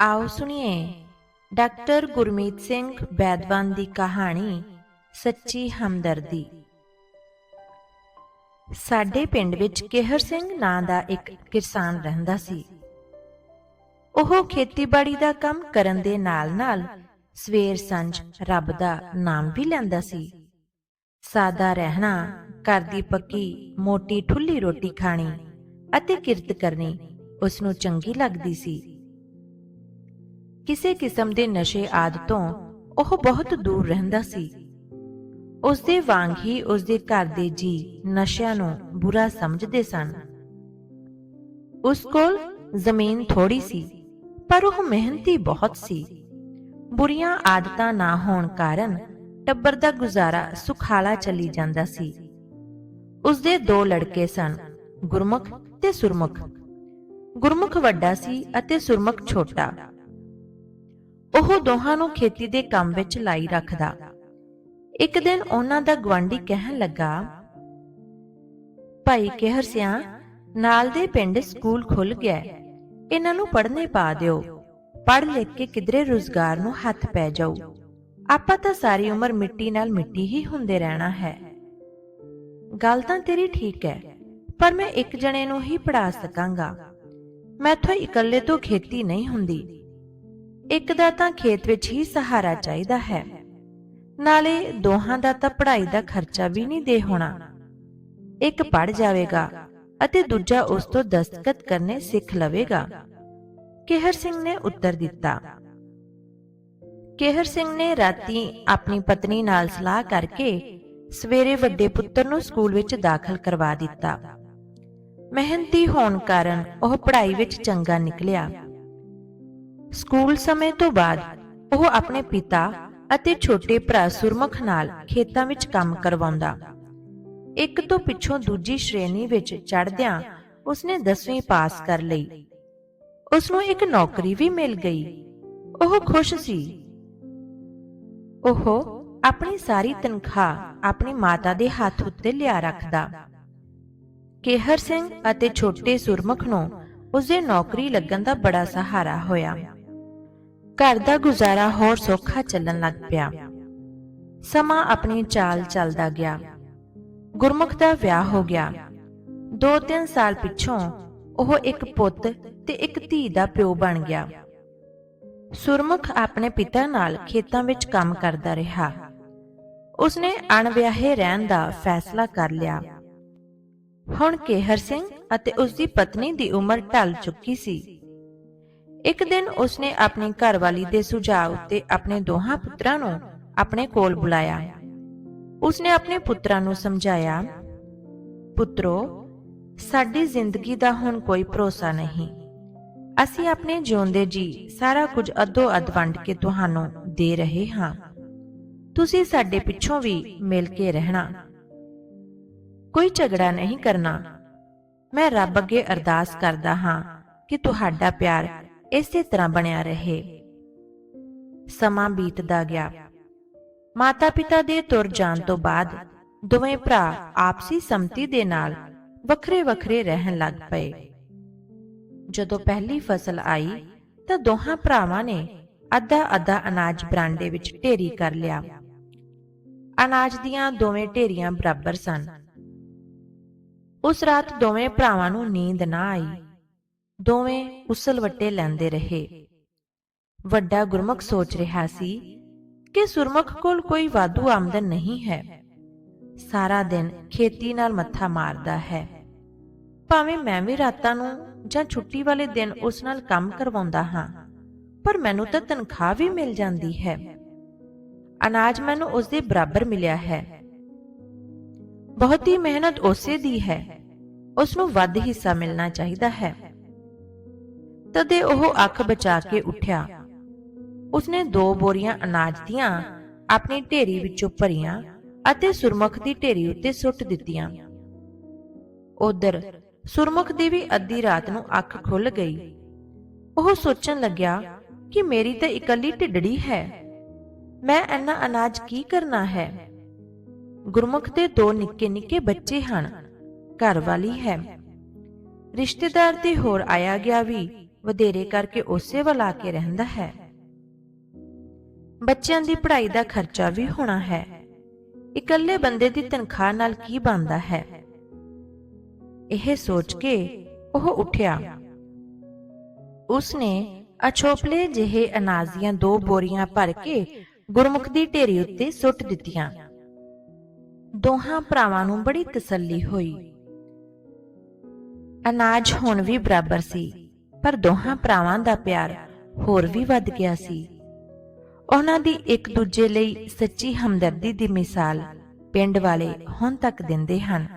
ਆਓ ਸੁਣੀਏ। ਡਾਕਟਰ ਗੁਰਮੀਤ ਸਿੰਘ ਬੈਦਵਾਨ ਦੀ ਕਹਾਣੀ, ਸੱਚੀ ਹਮਦਰਦੀ। ਸਾਡੇ ਪਿੰਡ ਵਿੱਚ ਕਿਹਰ ਸਿੰਘ ਨਾਂ ਦਾ ਇੱਕ ਕਿਸਾਨ ਰਹਿੰਦਾ ਸੀ। ਉਹ ਖੇਤੀਬਾੜੀ ਦਾ ਕੰਮ ਕਰਨ ਦੇ ਨਾਲ-ਨਾਲ ਸਵੇਰ ਸੰਝ ਰੱਬ ਦਾ ਨਾਮ ਵੀ ਲੈਂਦਾ ਸੀ। ਸਾਦਾ ਰਹਿਣਾ, ਘਰ ਦੀ ਪੱਕੀ, ਮੋਟੀ ਠੁੱਲੀ ਰੋਟੀ ਖਾਣੀ ਅਤੇ ਕਿਰਤ ਕਰਨੀ ਉਸ ਨੂੰ ਚੰਗੀ ਲੱਗਦੀ ਸੀ। ਕਿਸੇ ਕਿਸਮ ਦੇ ਨਸ਼ੇ ਆਦਤੋਂ ਉਹ ਬਹੁਤ ਦੂਰ ਰਹਿੰਦਾ ਸੀ। ਉਸ ਦੇ ਵਾਂਗ ਹੀ ਉਸ ਦੇ ਘਰ ਦੇ ਜੀ ਨਸ਼ਿਆਂ ਨੂੰ ਬੁਰਾ ਸਮਝਦੇ ਸਨ। ਉਸ ਕੋਲ ਜ਼ਮੀਨ ਥੋੜੀ ਸੀ, ਪਰ ਉਹ ਮਿਹਨਤੀ ਬਹੁਤ ਸੀ। ਬੁਰੀਆਂ ਆਦਤਾਂ ਨਾ ਹੋਣ ਕਾਰਨ ਟੱਬਰ ਦਾ ਗੁਜ਼ਾਰਾ ਸੁਖਾਲਾ ਚੱਲੀ ਜਾਂਦਾ ਸੀ। ਉਸ ਦੇ ਦੋ ਲੜਕੇ ਸਨ, ਗੁਰਮੁਖ ਤੇ ਸੁਰਮੁਖ। ਗੁਰਮੁਖ ਵੱਡਾ ਸੀ ਅਤੇ ਸੁਰਮੁਖ ਛੋਟਾ। ਉਹ ਦੋਹਾਂ ਨੂੰ ਖੇਤੀ ਦੇ ਕੰਮ ਵਿੱਚ ਲਾਈ ਰੱਖਦਾ। ਇੱਕ ਦਿਨ ਉਹਨਾਂ ਦਾ ਗਵਾਂਢੀ ਕਹਿਣ ਲੱਗਾ, ਭਾਈ ਕਿਹਰ ਸਿਆ, ਨਾਲ ਦੇ ਪਿੰਡ ਸਕੂਲ ਖੁੱਲ ਗਿਆ ਇਹਨਾਂ ਨੂੰ ਪੜ੍ਹਨੇ ਪਾ ਦਿਓ। ਪੜ੍ਹ ਲਿਖ ਕੇ ਕਿਧਰੇ ਰੁਜ਼ਗਾਰ ਨੂੰ ਹੱਥ ਪੈ ਜਾਊ। ਆਪਾਂ ਤਾਂ ਸਾਰੀ ਉਮਰ ਮਿੱਟੀ ਨਾਲ ਮਿੱਟੀ ਹੀ ਹੁੰਦੇ ਰਹਿਣਾ ਹੈ। ਗੱਲ ਤਾਂ ਤੇਰੀ ਠੀਕ ਹੈ, ਪਰ ਮੈਂ ਇੱਕ ਜਣੇ ਨੂੰ ਹੀ ਪੜਾ ਸਕਾਂਗਾ। ਮੈਥੋਂ ਇਕੱਲੇ ਤੋਂ ਖੇਤੀ ਨਹੀਂ ਹੁੰਦੀ। ਇੱਕ ਦਾ ਤਾਂ ਖੇਤ ਵਿੱਚ ਹੀ ਸਹਾਰਾ ਚਾਹੀਦਾ ਹੈ। ਨਾਲੇ ਦੋਹਾਂ ਦਾ ਤਾਂ ਪੜ੍ਹਾਈ ਦਾ ਖਰਚਾ ਵੀ ਨਹੀਂ ਦੇ ਹੋਣਾ। ਇੱਕ ਪੜ ਜਾਵੇਗਾ ਅਤੇ ਦੂਜਾ ਉਸ ਤੋਂ ਦਸਤਖਤ ਕਰਨੇ ਸਿੱਖ ਲਵੇਗਾ। ਕਿਹਰ ਸਿੰਘ ਨੇ ਉੱਤਰ ਦਿੱਤਾ। ਕਿਹਰ ਸਿੰਘ ਨੇ ਰਾਤੀ ਆਪਣੀ ਪਤਨੀ ਨਾਲ ਸਲਾਹ ਕਰਕੇ ਸਵੇਰੇ ਵੱਡੇ ਪੁੱਤਰ ਨੂੰ ਸਕੂਲ ਵਿੱਚ ਦਾਖਲ ਕਰਵਾ ਦਿੱਤਾ। ਮਿਹਨਤੀ ਹੋਣ ਕਾਰਨ ਉਹ ਪੜ੍ਹਾਈ ਵਿੱਚ ਚੰਗਾ ਨਿਕਲਿਆ। ਸਕੂਲ ਸਮੇਂ ਤੋਂ ਬਾਅਦ ਉਹ ਆਪਣੇ ਪਿਤਾ ਅਤੇ ਛੋਟੇ ਭਰਾ ਸੁਰਮੁਖ ਨਾਲ ਖੇਤਾਂ ਵਿੱਚ ਕੰਮ ਕਰਵਾਉਂਦਾ। ਇੱਕ ਤੋਂ ਪਿੱਛੋਂ ਦੂਜੀ ਸ਼੍ਰੇਣੀ ਵਿੱਚ ਚੜ੍ਹਦਿਆਂ ਉਸਨੇ 10ਵੀਂ ਪਾਸ ਕਰ ਲਈ। ਉਸ ਨੂੰ ਇੱਕ ਨੌਕਰੀ ਵੀ ਮਿਲ ਗਈ। ਉਹ ਖੁਸ਼ ਸੀ। ਉਹ ਆਪਣੀ ਸਾਰੀ ਤਨਖਾਹ ਆਪਣੀ ਮਾਤਾ ਦੇ ਹੱਥ ਉੱਤੇ ਲਿਆ ਰੱਖਦਾ। ਕੇਹਰ ਸਿੰਘ ਅਤੇ ਛੋਟੇ ਸੁਰਮੁਖ ਨੂੰ ਉਸਦੇ ਨੌਕਰੀ ਲੱਗਣ ਦਾ ਬੜਾ ਸਹਾਰਾ ਹੋਇਆ। ਘਰ ਦਾ ਗੁਜ਼ਾਰਾ ਹੋਰ ਸੌਖਾ ਚੱਲਣ ਲੱਗ ਪਿਆ। ਸਮਾਂ ਆਪਣੀ ਚਾਲ ਚੱਲਦਾ ਗਿਆ। ਗੁਰਮੁਖ ਦਾ ਵਿਆਹ ਹੋ ਗਿਆ। 2-3 ਸਾਲ ਪਿੱਛੋਂ ਉਹ ਇੱਕ ਪੁੱਤ ਤੇ ਇੱਕ ਧੀ ਦਾ ਪਿਓ ਬਣ ਗਿਆ। ਸੁਰਮੁਖ ਆਪਣੇ ਪਿਤਾ ਨਾਲ ਖੇਤਾਂ ਵਿੱਚ ਕੰਮ ਕਰਦਾ ਰਿਹਾ। ਉਸਨੇ ਅਣਵਿਆਹੇ ਰਹਿਣ ਦਾ ਫੈਸਲਾ ਕਰ ਲਿਆ। ਹੁਣ ਕੇਹਰ ਸਿੰਘ ਅਤੇ ਉਸ ਦੀ ਪਤਨੀ ਦੀ ਉਮਰ ਢਲ ਚੁੱਕੀ ਸੀ। ਇੱਕ ਦਿਨ ਉਸਨੇ ਆਪਣੀ ਘਰਵਾਲੀ ਦੇ ਸੁਝਾਅ ਉੱਤੇ ਆਪਣੇ ਦੋਹਾਂ ਪੁੱਤਰਾਂ ਨੂੰ ਆਪਣੇ ਕੋਲ ਬੁਲਾਇਆ। ਉਸਨੇ ਆਪਣੇ ਪੁੱਤਰਾਂ ਨੂੰ ਸਮਝਾਇਆ, ਪੁੱਤਰੋ, ਸਾਡੀ ਜ਼ਿੰਦਗੀ ਦਾ ਹੁਣ ਕੋਈ ਭਰੋਸਾ ਨਹੀਂ। ਅਸੀਂ ਆਪਣੇ ਜਿਉਂਦੇ ਜੀ ਸਾਰਾ ਕੁਝ ਅੱਧੋ ਅੱਧ ਵੰਡ ਕੇ ਤੁਹਾਨੂੰ ਦੇ ਰਹੇ ਹਾਂ। ਤੁਸੀਂ ਸਾਡੇ ਪਿੱਛੋਂ ਵੀ ਮਿਲ ਕੇ ਰਹਿਣਾ। ਕੋਈ ਝਗੜਾ ਨਹੀਂ ਕਰਨਾ। ਮੈਂ ਰੱਬ ਅੱਗੇ ਅਰਦਾਸ ਕਰਦਾ ਹਾਂ ਕਿ ਤੁਹਾਡਾ ਪਿਆਰ ਇਸੇ ਤਰ੍ਹਾਂ ਬਣਿਆ ਰਹੇ। ਸਮਾਂ ਬੀਤਦਾ ਗਿਆ। ਮਾਤਾ-ਪਿਤਾ ਦੇ ਤੁਰ ਜਾਣ ਤੋਂ ਬਾਅਦ ਦੋਵੇਂ ਭਰਾ ਆਪਸੀ ਸੰਮਤੀ ਦੇ ਨਾਲ ਵੱਖਰੇ-ਵੱਖਰੇ ਰਹਿਣ ਲੱਗ ਪਏ। ਜਦੋਂ ਪਹਿਲੀ ਫਸਲ ਆਈ ਤਾਂ ਦੋਹਾਂ ਭਰਾਵਾਂ ਨੇ ਅੱਧਾ-ਅੱਧਾ ਅਨਾਜ ਬਰਾਂਡੇ ਵਿੱਚ ਢੇਰੀ ਕਰ ਲਿਆ। ਅਨਾਜ ਦੀਆਂ ਦੋਵੇਂ ਢੇਰੀਆਂ ਬਰਾਬਰ ਸਨ। ਉਸ ਰਾਤ ਦੋਵੇਂ ਭਰਾਵਾਂ ਨੂੰ ਨੀਂਦ ਨਾ ਆਈ। ਦੋਵੇਂ ਉਸਲਵੱਟੇ ਲੈਂਦੇ ਰਹੇ। ਵੱਡਾ ਗੁਰਮੁਖ ਸੋਚ ਰਿਹਾ ਸੀ ਕਿ ਸੁਰਮੁਖ ਕੋਲ ਕੋਈ ਵਾਧੂ ਆਮਦਨ ਨਹੀਂ ਹੈ। ਸਾਰਾ ਦਿਨ ਖੇਤੀ ਨਾਲ ਮੱਥਾ ਮਾਰਦਾ ਹੈ। ਭਾਵੇਂ ਮੈਂ ਵੀ ਰਾਤਾਂ ਨੂੰ ਜਾਂ ਛੁੱਟੀ ਵਾਲੇ ਦਿਨ ਉਸ ਨਾਲ ਕੰਮ ਕਰਵਾਉਂਦਾ ਹਾਂ, ਪਰ ਮੈਨੂੰ ਤਾਂ ਤਨਖਾਹ ਵੀ ਮਿਲ ਜਾਂਦੀ ਹੈ। ਅਨਾਜ ਮੈਨੂੰ ਉਸ ਦੇ ਬਰਾਬਰ ਮਿਲਿਆ ਹੈ। ਬਹੁਤੀ ਮਿਹਨਤ ਉਸੇ ਦੀ ਹੈ। ਉਸ ਨੂੰ ਵੱਧ ਹਿੱਸਾ ਮਿਲਣਾ ਚਾਹੀਦਾ ਹੈ। ਤਦੇ ਉਹ ਅੱਖ ਬਚਾ ਕੇ ਉੱਠਿਆ। ਉਸਨੇ ਦੋ ਬੋਰੀਆਂ ਅਨਾਜ ਦੀਆਂ ਆਪਣੀ ਢੇਰੀ ਵਿੱਚੋਂ ਭਰੀਆਂ ਅਤੇ ਸੁਰਮੁਖ ਦੀ ਢੇਰੀ ਉੱਤੇ ਸੁੱਟ ਦਿੱਤੀਆਂ। ਉਧਰ ਸੁਰਮੁਖ ਦੀ ਵੀ ਅੱਧੀ ਰਾਤ ਨੂੰ ਅੱਖ ਖੁੱਲ ਗਈ। ਉਹ ਸੋਚਣ ਲੱਗਿਆ ਕਿ ਮੇਰੀ ਤਾਂ ਇਕੱਲੀ ਢਿੱਡੜੀ ਹੈ। ਮੈਂ ਇੰਨਾ ਅਨਾਜ ਕੀ ਕਰਨਾ ਹੈ? ਗੁਰਮੁਖ ਦੇ ਦੋ ਨਿੱਕੇ ਨਿੱਕੇ ਬੱਚੇ ਹਨ। ਘਰ ਵਾਲੀ ਹੈ। ਰਿਸ਼ਤੇਦਾਰ ਤੇ ਹੋਰ ਆਇਆ ਗਿਆ ਵੀ ਵਧੇਰੇ ਕਰਕੇ ਉਸੇ ਵੱਲ ਆ ਕੇ ਰਹਿੰਦਾ ਹੈ। ਬੱਚਿਆਂ ਦੀ ਪੜ੍ਹਾਈ ਦਾ ਖਰਚਾ ਵੀ ਹੋਣਾ ਹੈ। ਇਕੱਲੇ ਬੰਦੇ ਦੀ ਤਨਖਾਹ ਨਾਲ ਕੀ ਬਣਦਾ ਹੈ? ਇਹ ਸੋਚ ਕੇ ਉਹ ਉੱਠਿਆ। ਉਸਨੇ ਅਛੋਪਲੇ ਜਿਹੇ ਅਨਾਜ ਦੀਆਂ ਦੋ ਬੋਰੀਆਂ ਭਰ ਕੇ ਗੁਰਮੁਖ ਦੀ ਢੇਰੀ ਉੱਤੇ ਸੁੱਟ ਦਿੱਤੀਆਂ। ਦੋਹਾਂ ਭਰਾਵਾਂ ਨੂੰ ਬੜੀ ਤਸੱਲੀ ਹੋਈ। ਅਨਾਜ ਹੁਣ ਵੀ ਬਰਾਬਰ ਸੀ। ਪਰ ਦੋਹਾਂ ਭਰਾਵਾਂ ਦਾ ਪਿਆਰ ਹੋਰ ਵੀ ਵੱਧ ਗਿਆ ਸੀ। ਉਹਨਾਂ ਦੀ ਇੱਕ ਦੂਜੇ ਲਈ ਸੱਚੀ ਹਮਦਰਦੀ ਦੀ ਮਿਸਾਲ ਪਿੰਡ ਵਾਲੇ ਹੁਣ ਤੱਕ ਦਿੰਦੇ ਹਨ।